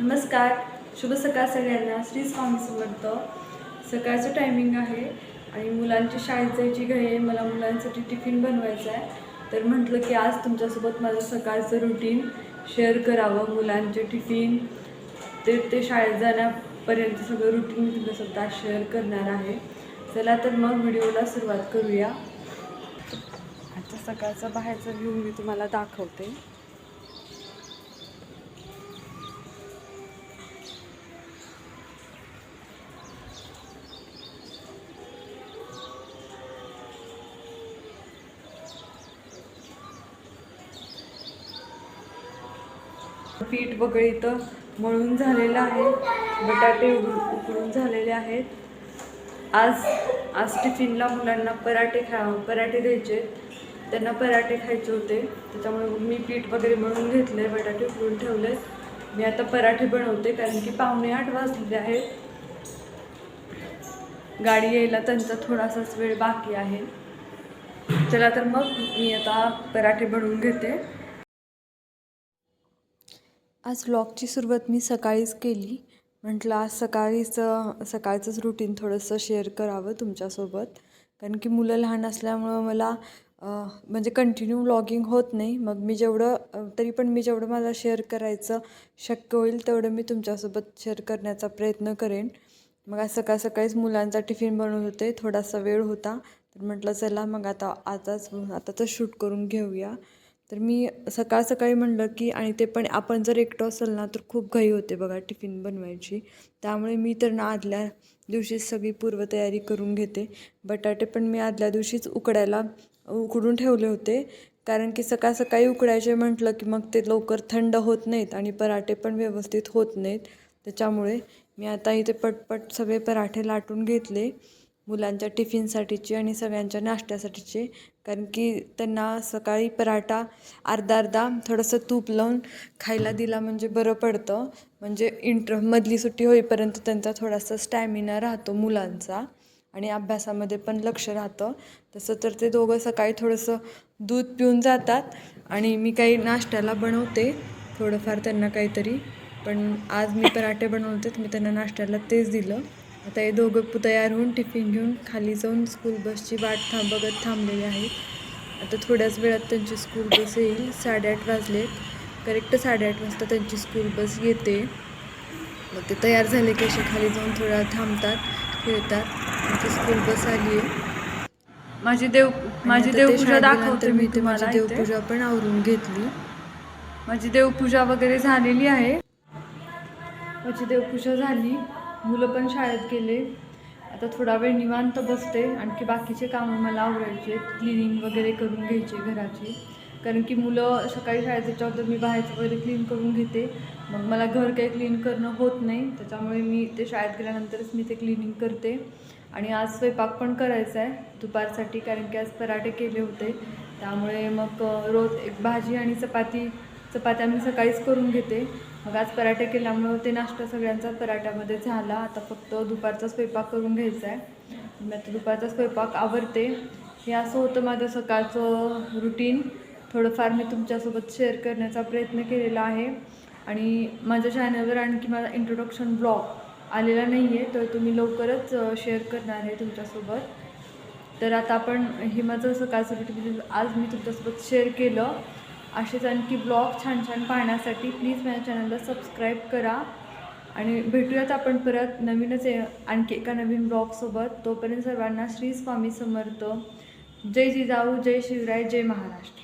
नमस्कार शुभ सकाळ सगळ्यांना. श्री स्वामी समर्थ सकाळचं टायमिंग आहे आणि मुलांची शाळेत जायची घाई आहे. मला मुलांसाठी टिफिन बनवायचा आहे. तर म्हटलं की आज तुमच्यासोबत माझं सकाळचं रुटीन शेअर करावं मुलांचे टिफिन ते ते शाळेत जाण्यापर्यंत सगळं रुटीन मी तुमच्यासोबत आज शेअर करणार आहे. चला तर मग व्हिडिओला सुरुवात करूया. आता सकाळचा बाहेरचा व्ह्यू मी तुम्हाला दाखवते. पीठ वगैरे इथं मळून झालेलं आहे. बटाटे उकळून झालेले आहेत. आज आज टिफिनला मुलांना पराठे खा पराठे द्यायचे त्यांना पराठे खायचे होते. त्याच्यामुळे मी पीठ वगैरे मळून घेतले बटाटे उकळून ठेवले मी आता पराठे बनवते कारण की पाहुणे आठ वाजलेले आहेत. गाडी यायला त्यांचा थोडासाच वेळ बाकी आहे. चला तर मग मी आता पराठे बनवून घेते. आज व्लॉगची सुरुवात मी सकाळीच केली. म्हटलं आज सकाळीचं सकाळचंच रुटीन थोडंसं शेअर करावं तुमच्यासोबत. कारण की मुलं लहान असल्यामुळं मला म्हणजे कंटिन्यू व्लॉगिंग होत नाही. मग मी जेवढं तरी पण मी जेवढं मला शेअर करायचं शक्य होईल तेवढं मी तुमच्यासोबत शेअर करण्याचा प्रयत्न करेन. मग आज सकाळ सकाळीच मुलांचा टिफिन बनवत होते. थोडासा वेळ होता. तर म्हटलं चला मग आता आताच आताच शूट करून घेऊया. तर मी सकाळ सकाळी म्हणलं की आणि ते पण आपण जर एकटं असेल ना तर खूप घाई होते बघा टिफिन बनवायची. त्यामुळे मी तर ना आदल्या दिवशीच सगळी पूर्वतयारी करून घेते. बटाटे पण मी आदल्या दिवशीच उकडायला उकडून ठेवले होते. कारण की सकाळ सकाळी उकडायचे म्हटलं की मग ते लवकर थंड होत नाहीत आणि पराठे पण व्यवस्थित होत नाहीत. त्याच्यामुळे मी आता इथे पटपट सगळे पराठे लाटून घेतले. मुलांच्या टिफिनसाठीची आणि सगळ्यांच्या नाश्त्यासाठीची. कारण की त्यांना सकाळी पराठा अर्धा अर्धा थोडंसं तूप लावून खायला दिला म्हणजे बरं पडतं. म्हणजे इंटर मधली सुट्टी होईपर्यंत त्यांचा थोडासा स्टॅमिना राहतो मुलांचा आणि अभ्यासामध्ये पण लक्ष राहतं. तसं तर ते दोघं सकाळी थोडंसं दूध पिऊन जातात आणि मी काही नाश्त्याला बनवते थोडंफार त्यांना काहीतरी. पण आज मी पराठे बनवतेच मी त्यांना नाश्त्याला तेच दिलं. आता हे दोघं तयार होऊन टिफिन घेऊन खाली जाऊन स्कूल बसची वाट थांब बघत थांबलेले आहेत. आता थोड्याच वेळात त्यांची स्कूल बस येईल. साडेआठ वाजलेत करेक्ट साडेआठ वाजता त्यांची स्कूल बस येते. मग ते तयार झाले की असे खाली जाऊन थोडा थांबतात खेळतात. त्यांची स्कूल बस आली आहे. माझी देव माझी देवपूजा दाखवते मी ते माझी देवपूजा पण आवरून घेतली. माझी देवपूजा वगैरे झालेली आहे. माझी देवपूजा झाली. मुलं पण शाळेत गेले. आता थोडा वेळ निवांत बसते. आणखी बाकीचे कामं मला आवडायचे क्लिनिंग वगैरे करून घ्यायचे घराची. कारण की मुलं सकाळी शाळेत त्याच्यावर मी बाहेरचं वगैरे क्लीन करून घेते. मग मला घर काही क्लीन करणं होत नाही. त्याच्यामुळे मी ते शाळेत गेल्यानंतरच मी ते क्लिनिंग करते. आणि आज स्वयंपाक पण करायचा आहे. दुपारसाठी कारण की आज पराठे केले होते. त्यामुळे मग रोज एक भाजी आणि चपाती चपात्या मी सकाळीच करून घेते. मग आज पराठे केल्यामुळं ते नाश्ता सगळ्यांचा पराठ्यामध्ये झाला. आता फक्त दुपारचा स्वयंपाक करून घ्यायचा आहे मी आता दुपारचा स्वयंपाक आवडते हे असं होतं माझं सकाळचं रुटीन थोडंफार मी तुमच्यासोबत शेअर करण्याचा प्रयत्न केलेला आहे. आणि माझ्या चॅनलवर आणखी माझा इंट्रोडक्शन ब्लॉग आलेला नाही आहे तर तुम्ही लवकरच शेअर करणार आहे तुमच्यासोबत. तर आता आपण हे माझं सकाळचं रुटीन आज मी तुमच्यासोबत शेअर केलं. असेच आणखी ब्लॉग छान छान पाहण्यासाठी प्लीज माझ्या चॅनलला सबस्क्राईब करा. आणि भेटूयात आपण परत नवीनच आणखी एका नवीन ब्लॉगसोबत तोपर्यंत सर्वांना श्री स्वामी समर्थ. जय जिजाऊ जय शिवराय जय महाराष्ट्र.